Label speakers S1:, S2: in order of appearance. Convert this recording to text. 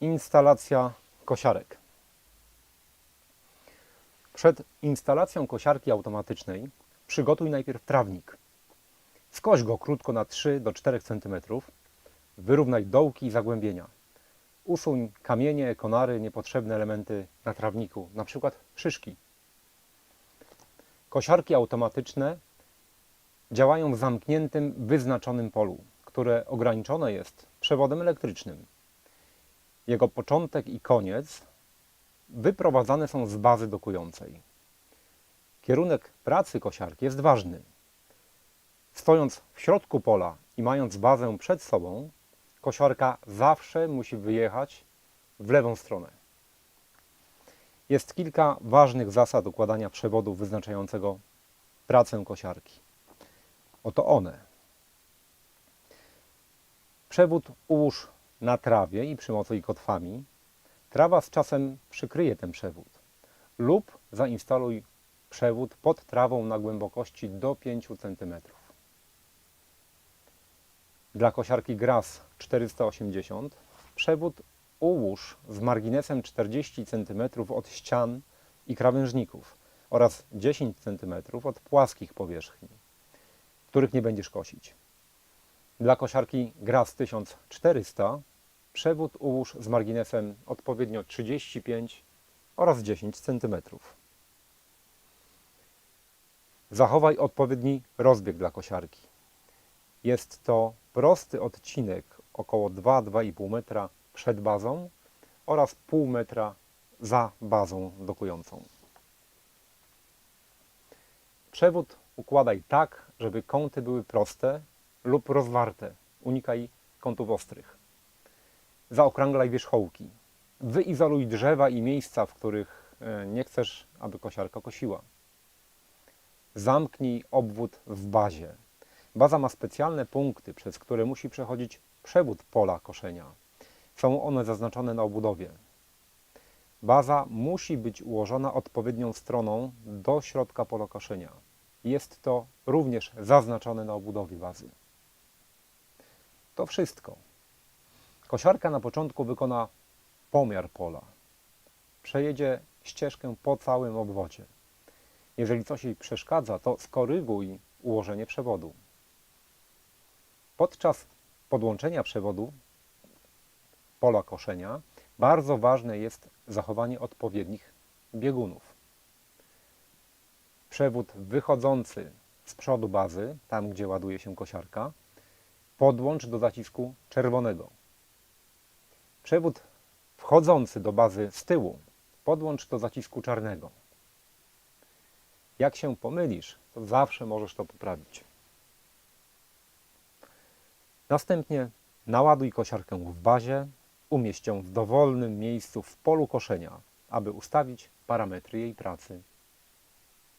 S1: Instalacja kosiarek. Przed instalacją kosiarki automatycznej przygotuj najpierw trawnik. Skoś go krótko na 3 do 4 cm. Wyrównaj dołki i zagłębienia. Usuń kamienie, konary, niepotrzebne elementy na trawniku, np. szyszki. Kosiarki automatyczne działają w zamkniętym, wyznaczonym polu, które ograniczone jest przewodem elektrycznym. Jego początek i koniec wyprowadzane są z bazy dokującej. Kierunek pracy kosiarki jest ważny. Stojąc w środku pola i mając bazę przed sobą, kosiarka zawsze musi wyjechać w lewą stronę. Jest kilka ważnych zasad układania przewodu wyznaczającego pracę kosiarki. Oto one. Przewód ułóż na trawie i przymocuj kotwami. Trawa z czasem przykryje ten przewód. Lub zainstaluj przewód pod trawą na głębokości do 5 cm. Dla kosiarki Gras 480 przewód ułóż z marginesem 40 cm od ścian i krawężników oraz 10 cm od płaskich powierzchni, których nie będziesz kosić. Dla kosiarki Gras 1400 przewód ułóż z marginesem odpowiednio 35 oraz 10 cm. Zachowaj odpowiedni rozbieg dla kosiarki. Jest to prosty odcinek około 2-2,5 metra przed bazą oraz pół metra za bazą dokującą. Przewód układaj tak, żeby kąty były proste lub rozwarte. Unikaj kątów ostrych. Zaokrąglaj wierzchołki. Wyizoluj drzewa i miejsca, w których e, nie chcesz, aby kosiarka kosiła. Zamknij obwód w bazie. Baza ma specjalne punkty, przez które musi przechodzić przewód pola koszenia. Są one zaznaczone na obudowie. Baza musi być ułożona odpowiednią stroną do środka pola koszenia. Jest to również zaznaczone na obudowie bazy. To wszystko. Kosiarka na początku wykona pomiar pola. Przejedzie ścieżkę po całym obwodzie. Jeżeli coś jej przeszkadza, to skoryguj ułożenie przewodu. Podczas podłączenia przewodu pola koszenia bardzo ważne jest zachowanie odpowiednich biegunów. Przewód wychodzący z przodu bazy, tam gdzie ładuje się kosiarka, podłącz do zacisku czerwonego. Przewód wchodzący do bazy z tyłu podłącz do zacisku czarnego. Jak się pomylisz, to zawsze możesz to poprawić. Następnie naładuj kosiarkę w bazie, umieść ją w dowolnym miejscu w polu koszenia, aby ustawić parametry jej pracy.